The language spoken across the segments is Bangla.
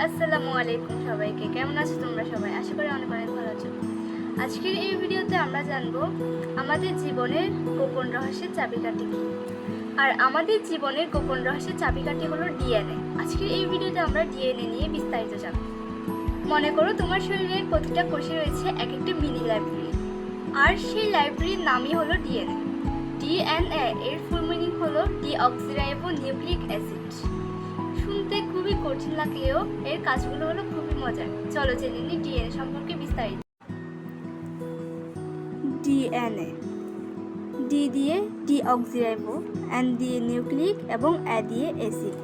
আসসালামু আলাইকুম সবাইকে। কেমন আছো তোমরা সবাই? আশা করি অনেক অনেক ভালো আছো। আজকের এই ভিডিওতে আমরা জানব আমাদের জীবনের গোপন রহস্যের চাবিকাঠি কি? আর আমাদের জীবনের গোপন রহস্যের চাবিকাঠি হলো ডিএনএ। আজকের এই ভিডিওতে আমরা ডিএনএ নিয়ে বিস্তারিত জানব। মনে করো তোমার শরীরের প্রতিটা কোষে রয়েছে এক একটি মিনি লাইব্রেরি। আর সেই লাইব্রেরির নামই হলো ডিএনএ। ডিএনএ এর ফুল মিনিং হলো ডিঅক্সিরাইবো নিউক্লিক অ্যাসিড খুবই কঠিন লাগলেও এর কাজগুলো হলো খুবই মজার। চলো জেনে নিই ডিএনএ সম্পর্কে বিস্তারিত। ডিএনএ ডি দিয়ে ডিঅক্সিরাইবো এন দিয়ে নিউক্লিক এবং এ দিয়ে অ্যাসিড।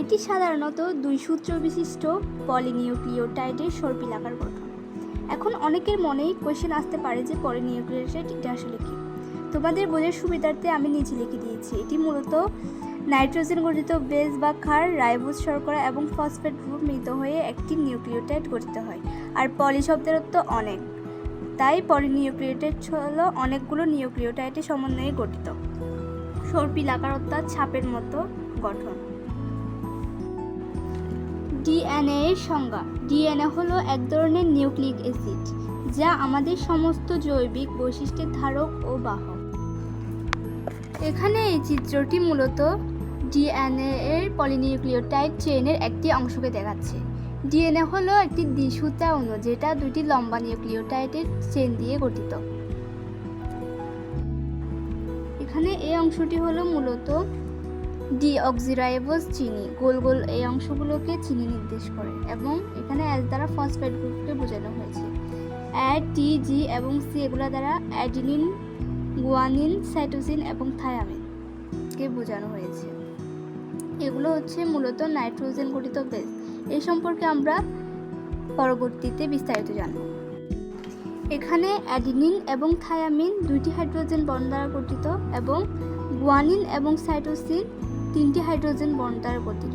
এটি সাধারণত দুই সূত্র বিশিষ্ট পলিনিউক্লিওটাইডের সর্পিলাকার গঠন। এখন অনেকের মনেই কোয়েশ্চেন আসতে পারে যে পলিনিউক্লিওটাইড এটা আসলে কি? তোমাদের বোঝার সুবিধার্থে আমি নিচে লিখে দিয়েছি। এটি মূলত নাইট্রোজেন গঠিত বেস বা ক্ষার, রাইবোজ শর্করা এবং ফসফেট গ্রুপ মিলিত হয়ে একটি নিউক্লিওটাইড গঠিত হয়, আর পলি শব্দের অর্থ অনেক। তাই পলি পলিনিউক্লিওটাইড হলো অনেকগুলো নিউক্লিওটাইডের সমন্বয়ে গঠিত। সর্পিলাকার অর্থাৎ ছাপের মতো গঠন। ডিএনএ এর সংজ্ঞা। ডিএনএ হলো এক ধরনের নিউক্লিক অ্যাসিড, যা আমাদের সমস্ত জৈবিক বৈশিষ্ট্যের ধারক ও বাহক। এখানে এই চিত্রটি মূলত ডিএনএ এর পলিনিউক্লিওটাইড চেইনের একটি অংশকে দেখাচ্ছে। ডিএনএ হলো একটি দ্বিসূত্রা অণু যেটা দুটি লম্বা নিউক্লিওটাইডের চেইন দিয়ে গঠিত। এখানে এই অংশটি হলো মূলত ডিঅক্সিরাইবোজ চিনি। গোল গোল এই অংশগুলোকে চিনি নির্দেশ করে এবং এখানে এস দ্বারা ফসফেট গ্রুপকে বোঝানো হয়েছে। অ্যাড টি, জি এবং সি এগুলো দ্বারা অ্যাডিনিন, গুয়ানিন, সাইটোসিন এবং থায়ামিনকে বোঝানো হয়েছে। এগুলো হচ্ছে মূলত নাইট্রোজেন গঠিত বেস। এই সম্পর্কে আমরা পরবর্তীতে বিস্তারিত জানব। এখানে অ্যাডিনিন এবং থায়ামিন দুইটি হাইড্রোজেন বন্ড দ্বারা গঠিত এবং গুয়ানিন এবং সাইটোসিন তিনটি হাইড্রোজেন বন্ড দ্বারা গঠিত।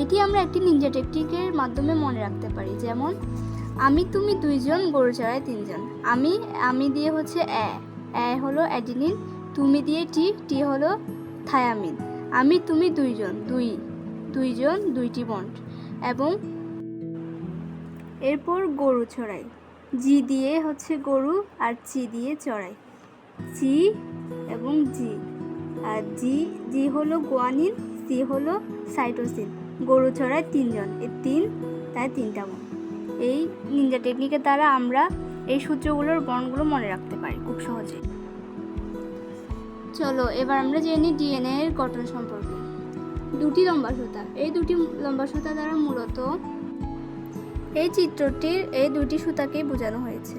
এটি আমরা একটি নিনজা টেকনিকের মাধ্যমে মনে রাখতে পারি, যেমন আমি, তুমি দুইজন, গরু চড়ায় তিনজন। আমি আমি দিয়ে হচ্ছে অ্যা অ্যা হলো অ্যাডিনিন, তুমি দিয়ে টি টি হলো থায়ামিন। আমি, তুমি দুইজন, দুই, দুইজন, দুইটি বন্ড, এবং এরপর গরু চড়াই জি দিয়ে হচ্ছে গরু আর চি দিয়ে চড়াই। চি এবং জি। আর জি জি হলো গোয়ানিন, সি হলো সাইটোসিন। গরু চড়ায় তিনজন, এই তিন, তাই তিনটা বন এই নিনজা টেকনিকের দ্বারা আমরা এই সূত্রগুলোর বর্ণগুলো মনে রাখতে পারি খুব সহজে চলো, এবার আমরা জেনে ডিএনএ এর গঠন সম্পর্কে। দুটি লম্বা সুতা। এই দুটি লম্বা সুতা দ্বারা মূলত এই চিত্রটির এই দুটি সুতাকে বোঝানো হয়েছে।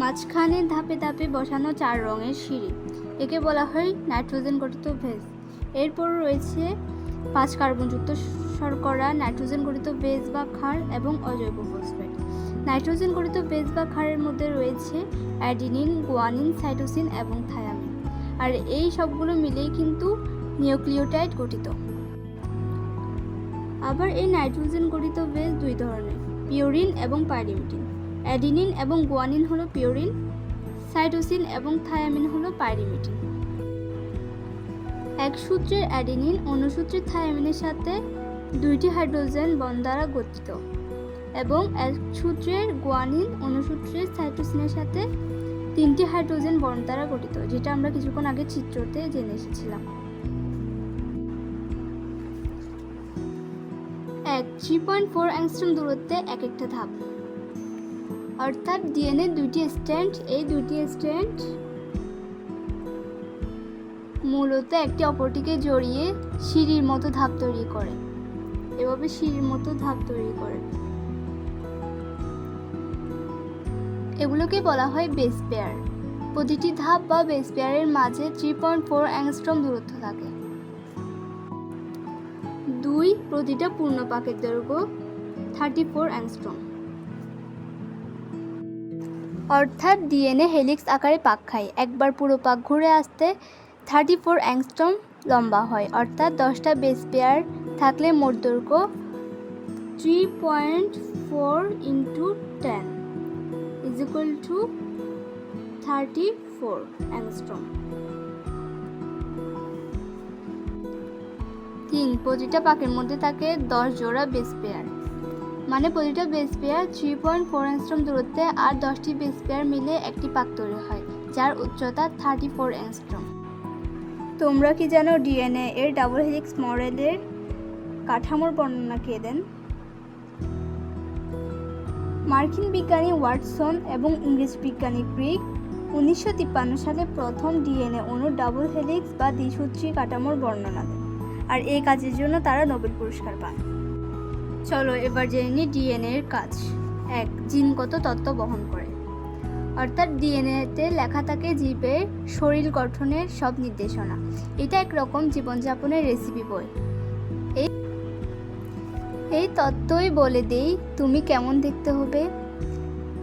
মাঝখানে ধাপে ধাপে বসানো চার রঙের সিঁড়ি, একে বলা হয় নাইট্রোজেন গঠিত ভেজ। এরপর রয়েছে পাঁচ কার্বনযুক্ত শর্করা, নাইট্রোজেন গঠিত বেজ বা ক্ষার এবং অজৈব ফসফেট। নাইট্রোজেন গঠিত বেজ বা ক্ষারের মধ্যে রয়েছে অ্যাডিনিন, গোয়ানিন, সাইটোসিন এবং থায়ামিন। আর এই সবগুলো মিলেই কিন্তু নিউক্লিওটাইড গঠিত। আবার এই নাইট্রোজেন গঠিত বেজ দুই ধরনের, পিওরিন এবং পাইরিমিটিন। অ্যাডিনিন এবং গোয়ানিন হলো পিওরিন, সাইটোসিন এবং থায়ামিন হলো পাইরিমিটিন। এক সূত্রের অ্যাডিনিন অন্য সূত্রের থায়ামিনের সাথে দুইটি হাইড্রোজেন বন দ্বারা গঠিত। এবং এক সূত্রের গুয়ানিন অন্য সাইটোসিনের সাথে তিনটি হাইড্রোজেন বন্ড দ্বারা গঠিত, যেটা আমরা কিছুক্ষণ আগে চিত্রতে জেনে এসেছিলাম। এক থ্রি পয়েন্ট ফোর অ্যাংস্ট্রম দূরত্বে এক একটা ধাপ। অর্থাৎ ডিএনএ দুইটি স্ট্যান্ড, এই দুইটি স্ট্যান্ড মূলত একটি অপরটিকে জড়িয়ে সিঁড়ির মতো ধাপ তৈরি করে। এভাবে সিঁড়ির মতো ধাপ তৈরি করে। এগুলোকে বলা হয় বেস পেয়ার। প্রতিটি ধাপ বা বেস পেয়ারের মাঝে থ্রি পয়েন্ট ফোর অ্যাংস্ট্রম দূরত্ব থাকে। দুই, প্রতিটা পূর্ণ পাকের দৈর্ঘ্য থার্টি ফোর অ্যাংস্ট্রম অর্থাৎ ডিএনএ হেলিক্স আকারে পাক খায়। একবার পুরো পাক ঘুরে আসতে থার্টি ফোর অ্যাংস্ট্রম লম্বা হয়। অর্থাৎ দশটা বেস পেয়ার থাকলে মোট দৈর্ঘ্য three point four into ten equal to thirty four angstrom. তিন, প্রতিটা পাকের মধ্যে থাকে দশ জোড়া বেস পেয়ার মানে প্রতিটা base pair three point four angstrom দূরত্বে আর দশটি বেস পেয়ার মিলে একটি পাক তৈরি হয়, যার উচ্চতা থার্টি ফোর অ্যাংস্ট্রম। তোমরা কি জানো ডিএনএ এর ডাবল হেলিক্স মডেলের কাঠামোর বর্ণনা কে দেন? মার্কিন বিজ্ঞানী ওয়াটসন এবং ইংরেজ বিজ্ঞানী ক্রিক উনিশশো তিপ্পান্ন সালে প্রথম ডিএনএ অণুর ডাবল হেলিক্স বা দ্বিসূত্রী কাঠামোর বর্ণনা দেন, আর এই কাজের জন্য তারা নোবেল পুরস্কার পান। চলো এবার জেনে নিই ডিএনএ এর কাজ। এক, জিনগত তত্ত্ব বহন করে। অর্থাৎ ডিএনএতে লেখা থাকে জীবের শরীর গঠনের সব নির্দেশনা। এটা একরকম জীবনযাপনের রেসিপি বই। তত্ত্বই বলে দেই তুমি কেমন দেখতে হবে?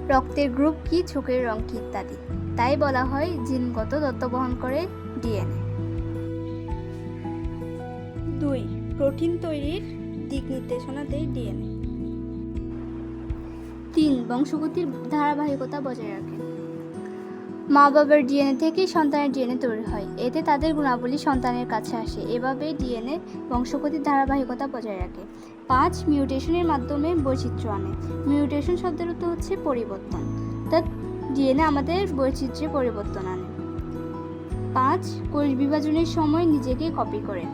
রক্তের গ্রুপ কি চোখের রং কি ইত্যাদি। তাই বলা হয় জিনগত তত্ত্ব বহন করে ডিএনএ। দুই প্রোটিন তৈরির দিক নির্দেশনা দেয় ডিএনএ। তিন বংশগতির ধারাবাহিকতা বজায় রাখে। মা বাবার ডিএনএ থেকেই সন্তানের ডিএনএ তৈরি হয়। এতে তাদের গুণাবলী সন্তানের কাছে আসে। এভাবে ডিএনএ বংশগতির ধারাবাহিকতা বজায় রাখে। পাঁচ মিউটেশনের মাধ্যমে বৈচিত্র্য আনে। মিউটেশন শব্দের অর্থ হচ্ছে পরিবর্তন। অর্থাৎ ডিএনএ আমাদের বৈচিত্র্যে পরিবর্তন আনে। পাঁচ কোষ বিভাজনের সময় নিজেকে কপি করে।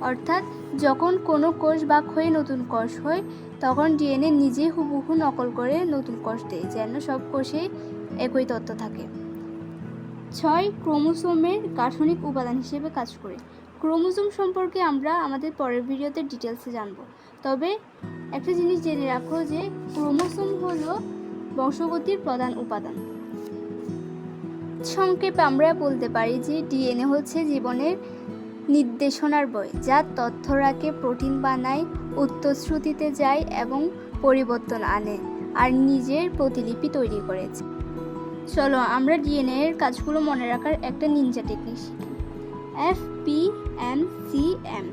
অর্থাৎ যখন কোনো কোষ বাক হয়ে নতুন কোষ হয়, তখন ডিএনএ নিজে হুবহু নকল করে নতুন কোষ দেয়, যেন সব কোষে একই তথ্য থাকে। ছয় ক্রোমোসোমের গাঠনিক উপাদান হিসেবে কাজ করে। ক্রোমোসোম সম্পর্কে আমরা আমাদের পরের ভিডিওতে ডিটেলসে জানব। তবে একটা জিনিস জেনে রাখো যে ক্রোমোসোম হলো বংশগতির প্রধান উপাদান। সংক্ষেপে আমরা বলতে পারি যে ডিএনএ হচ্ছে জীবনের নির্দেশনার বই, যা তথ্য রাখে, প্রোটিন বানায়, উত্তরশ্রুতিতে যায় এবং পরিবর্তন আনে, আর নিজের প্রতিলিপি তৈরি করেছে। চলো, আমরা ডিএনএ এর কাজগুলো মনে রাখার একটা নিনজা টেকনিক শিখি। F P M C M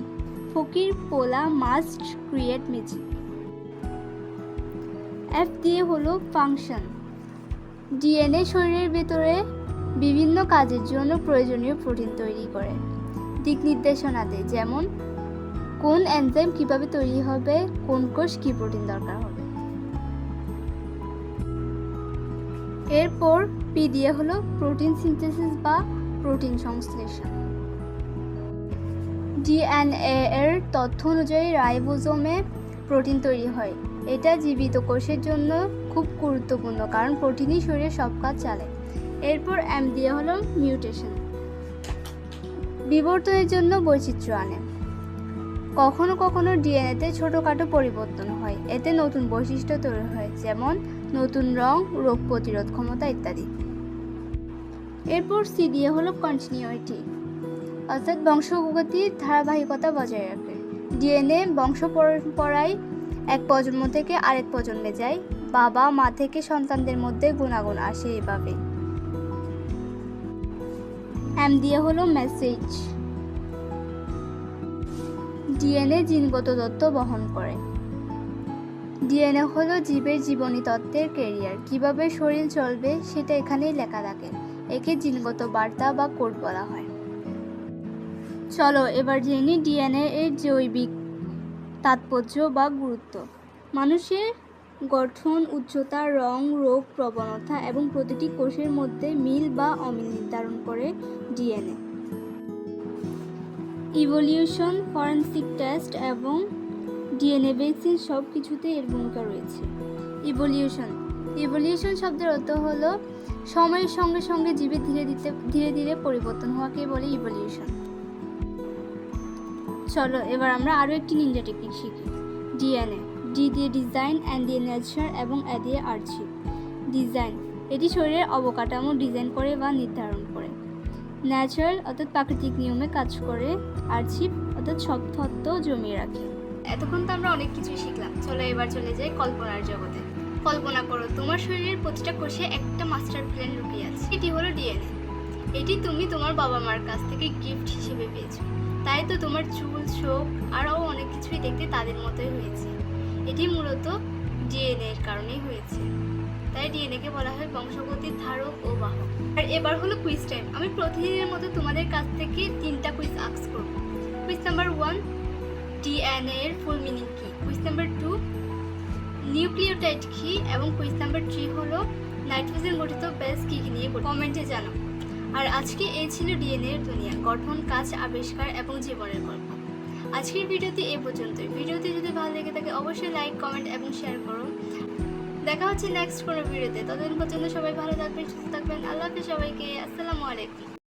ফকির, পোলা মাস্ট ক্রিয়েট ম্যাজিক এফ দিয়ে হলো ফাংশন ডিএনএ শরীরের ভেতরে বিভিন্ন কাজের জন্য প্রয়োজনীয় প্রোটিন তৈরি করে। দিক নির্দেশনা দেয় যেমন কোন এনজাইম কীভাবে তৈরি হবে, কোন কোষ কি প্রোটিন দরকার হবে। এরপর পি দিয়ে হলো প্রোটিন সিনথেসিস বা প্রোটিন সংশ্লেষণ। ডিএনএ এর তথ্য অনুযায়ী রাইবোজোমে প্রোটিন তৈরি হয়। এটা জীবিত কোষের জন্য খুব গুরুত্বপূর্ণ কারণ প্রোটিনই শরীরে সব কাজ চালে। এরপর এম দিয়ে হলো মিউটেশন। বিবর্তনের জন্য বৈচিত্র্য আনে। কখনো কখনো ডিএনএতে ছোটোখাটো পরিবর্তন হয়। এতে নতুন বৈশিষ্ট্য তৈরি হয়, যেমন নতুন রং, রোগ প্রতিরোধ ক্ষমতা ইত্যাদি। এরপর সি দিয়ে হলো কন্টিনিউটি অর্থাৎ বংশগতির ধারাবাহিকতা বজায় রাখে। ডিএনএ বংশ পরম্পরায় এক প্রজন্ম থেকে আরেক প্রজন্মে যায়, বাবা, মা থেকে সন্তানদের মধ্যে গুণাগুণ আসে এভাবে। এম দিয়ে হলো মেসেজ ডিএনএ জিনগত তত্ত্ব বহন করে। ডিএনএ হলো জীবের জীবনী তত্ত্বের ক্যারিয়ার কীভাবে শরীর চলবে সেটা এখানেই লেখা থাকে। একে জিনগত বার্তা বা কোড বলা হয়। চলো, এবার জেনে ডিএনএ এর জৈবিক তাৎপর্য বা গুরুত্ব। মানুষের গঠন, উচ্চতা, রং, রোগ প্রবণতা এবং প্রতিটি কোষের মধ্যে মিল বা অমিল নির্ধারণ করে ডিএনএ। ইভলিউশন, ফরেনসিক টেস্ট এবং ডিএনএ ভ্যাকসিন সব কিছুতে এর ভূমিকা রয়েছে। ইভলিউশন ইভলিউশন শব্দের অর্থ হলো সময়ের সঙ্গে সঙ্গে জীবে ধীরে ধীরে ধীরে ধীরে পরিবর্তন হওয়াকে বলে ইভলিউশন চলো, এবার আমরা আরও একটি নিনজা টেকনিক শিখি। ডিএনএ ডি দিয়ে ডিজাইন অ্যান্ড দিয়ে নেচার এবং এ দিয়ে আর্চিভ ডিজাইন এটি শরীরের অবকাঠামো ডিজাইন করে বা নির্ধারণ করে। ন্যাচারাল অর্থাৎ প্রাকৃতিক নিয়মে কাজ করে আর্চিভ অর্থাৎ সব তত্ত্ব জমিয়ে রাখে। এতক্ষণ তো আমরা অনেক কিছুই শিখলাম। চলো এবার চলে যাই কল্পনার জগতে। কল্পনা করো, তোমার শরীরের প্রতিটা কোষে একটা মাস্টার প্ল্যান লুকিয়ে আছে। এটি হলো ডিএনএ এটি তুমি তোমার বাবা মার কাছ থেকে গিফট হিসেবে পেয়েছ। তাই তো তোমার চুল, চোখ, আরও অনেক কিছুই দেখতে তাদের মতোই হয়েছে। এটি মূলত ডিএনএ এর কারণেই হয়েছে। তাই ডিএনএ কে বলা হয় বংশগতির ধারক ও বাহক। আর এবার হলো কুইজ টাইম আমি প্রতিদিনের মতো তোমাদের কাছ থেকে তিনটা কুইজ আক্স করব। কুইজ নাম্বার ওয়ান ডিএনএ এর ফুল মিনিং কি? কুইজ নাম্বার টু নিউক্লিওটাইড কি? এবং কুইজ নাম্বার থ্রি হলো নাইট্রোজেন গঠিত বেস কি নিয়ে কমেন্টে জানাও। আর আজকে এই ছিল ডিএনএ এর দুনিয়া, গঠন, কাজ, আবিষ্কার এবং জীবনের গল্প। আজকের ভিডিওতে এই পর্যন্তই। ভিডিওটি যদি ভালো লেগে থাকে, অবশ্যই লাইক কমেন্ট এবং শেয়ার করো দেখা হচ্ছে নেক্সট কোনো ভিডিওতে। ততদিন পর্যন্ত সবাই ভালো থাকবেন, সুস্থ থাকবেন। আল্লাহ হাফিজ সবাইকে। আসসালামু আলাইকুম।